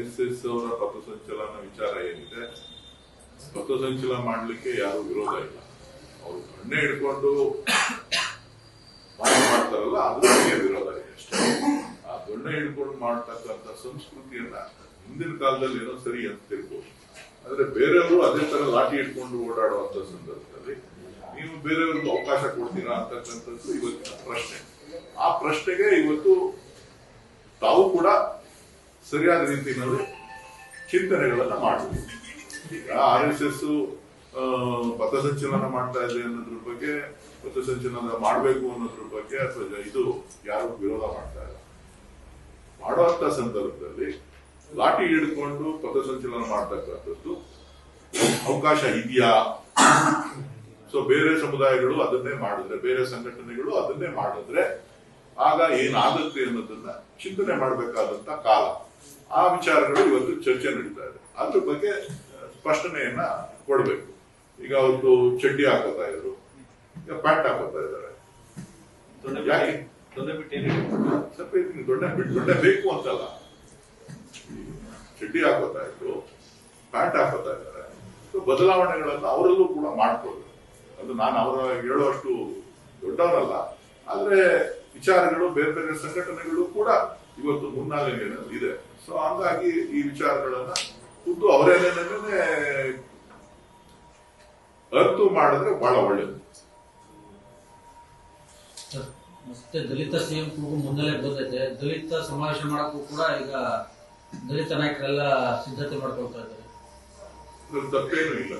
S ಪಥಸಂಚಲನ ವಿಚಾರ ಏನಿದೆ? ಪಥಸಂಚಲನ ಮಾಡಲಿಕ್ಕೆ ಯಾರು ವಿರೋಧ ಇಲ್ಲ. ಅವರು ಕಣ್ಣೆ ಹಿಡ್ಕೊಂಡು ಮಾಡ್ತಾರಲ್ಲ ಅದಕ್ಕೆ ವಿರೋಧ ಇದೆ ಅಷ್ಟೇ. ಆ ದೊಣ್ಣೆ ಹಿಡ್ಕೊಂಡು ಮಾಡ್ತಕ್ಕಂಥ ಸಂಸ್ಕೃತಿಯನ್ನ ಹಿಂದಿನ ಕಾಲದಲ್ಲಿ ಏನೋ ಸರಿ ಅಂತ ತಿಳ್ಬೋದು. ಆದ್ರೆ ಬೇರೆಯವರು ಅದೇ ತರ ಲಾಠಿ ಹಿಡ್ಕೊಂಡು ಓಡಾಡುವಂತ ಸಂದರ್ಭದಲ್ಲಿ ನೀವು ಬೇರೆಯವ್ರಿಗೆ ಅವಕಾಶ ಕೊಡ್ತೀರಾ ಅಂತಕ್ಕಂಥದ್ದು ಇವತ್ತಿನ ಪ್ರಶ್ನೆ. ಆ ಪ್ರಶ್ನೆಗೆ ಇವತ್ತು ತಾವು ಕೂಡ ಸರಿಯಾದ ರೀತಿಯಲ್ಲಿ ಚಿಂತನೆಗಳನ್ನು ಮಾಡಬೇಕು ಈಗ ಆರ್ ಎಸ್ ಎಸ್ ಪಥಸಂಚಲನ ಮಾಡ್ತಾ ಇದೆ ಅನ್ನೋದ್ರ ಬಗ್ಗೆ, ಪಥಸಂಚಲನ ಮಾಡಬೇಕು ಅನ್ನೋದ್ರ ಬಗ್ಗೆ ಅಥವಾ ಇದು ಯಾರು ವಿರೋಧ ಮಾಡ್ತಾ ಇಲ್ಲ. ಮಾಡುವಂತ ಸಂದರ್ಭದಲ್ಲಿ ಲಾಠಿ ಹಿಡ್ಕೊಂಡು ಪಥಸಂಚಲನ ಮಾಡ್ತಕ್ಕಂಥದ್ದು ಅವಕಾಶ ಇದೆಯಾ? ಸೊ ಬೇರೆ ಸಮುದಾಯಗಳು ಅದನ್ನೇ ಮಾಡಿದ್ರೆ, ಬೇರೆ ಸಂಘಟನೆಗಳು ಅದನ್ನೇ ಮಾಡಿದ್ರೆ, ಆಗ ಏನಾಗುತ್ತೆ ಅನ್ನೋದನ್ನ ಚಿಂತನೆ ಮಾಡಬೇಕಾದಂತ ಕಾಲ. ಆ ವಿಚಾರಗಳು ಇವತ್ತು ಚರ್ಚೆ ನಡೀತಾ ಇದೆ. ಅದ್ರ ಬಗ್ಗೆ ಸ್ಪಷ್ಟನೆಯನ್ನ ಕೊಡ್ಬೇಕು. ಈಗ ಅವತ್ತು ಚಡ್ಡಿ ಹಾಕೋತಾ ಇದ್ರು ಈಗ ಪ್ಯಾಂಟ್ ಹಾಕೋತಾ ಇದ್ದಾರೆ. ಯಾಕೆ? ಸ್ವಲ್ಪ ದೊಡ್ಡ ಬಿಟ್ಟು ದೊಡ್ಡ ಬೇಕು ಅಂತಲ್ಲ. ಚಡ್ಡಿ ಹಾಕೋತಾ ಇದ್ರು ಪ್ಯಾಂಟ್ ಹಾಕೋತಾ ಇದ್ದಾರೆ. ಸೊ ಬದಲಾವಣೆಗಳನ್ನ ಅವರಲ್ಲೂ ಕೂಡ ಮಾಡ್ಕೊಳ್ಬೇಕು ಅದು ನಾನು ಅವರ ಹೇಳುವಷ್ಟು ದೊಡ್ಡವರಲ್ಲ. ಆದ್ರೆ ವಿಚಾರಗಳು ಬೇರೆ ಬೇರೆ ಸಂಘಟನೆಗಳು ಕೂಡ ಇವತ್ತು ಮುನ್ನಾಲೆಯಲ್ಲಿ ಇದೆ. ಸೊ ಹಂಗಾಗಿ ಈ ವಿಚಾರಗಳನ್ನ ಖುದ್ದು ಅವರೇನೇನೇ ಅರ್ಥ ಮಾಡಿದ್ರೆ ಬಹಳ ಒಳ್ಳೇದು. ಮತ್ತೆ ದಲಿತ ಸಿಎಂ ಕೂಗು ಮುನ್ನೆಲೆ ಬಂದೈತೆ. ದಲಿತ ಸಮಾವೇಶ ಮಾಡಕ್ಕೂ ಕೂಡ ಈಗ ದಲಿತ ನಾಯಕರೆಲ್ಲ ಸಿದ್ಧತೆ ಮಾಡ್ಕೊಳ್ತಾ ಇದ್ದಾರೆ. ತಪ್ಪೇನೂ ಇಲ್ಲ.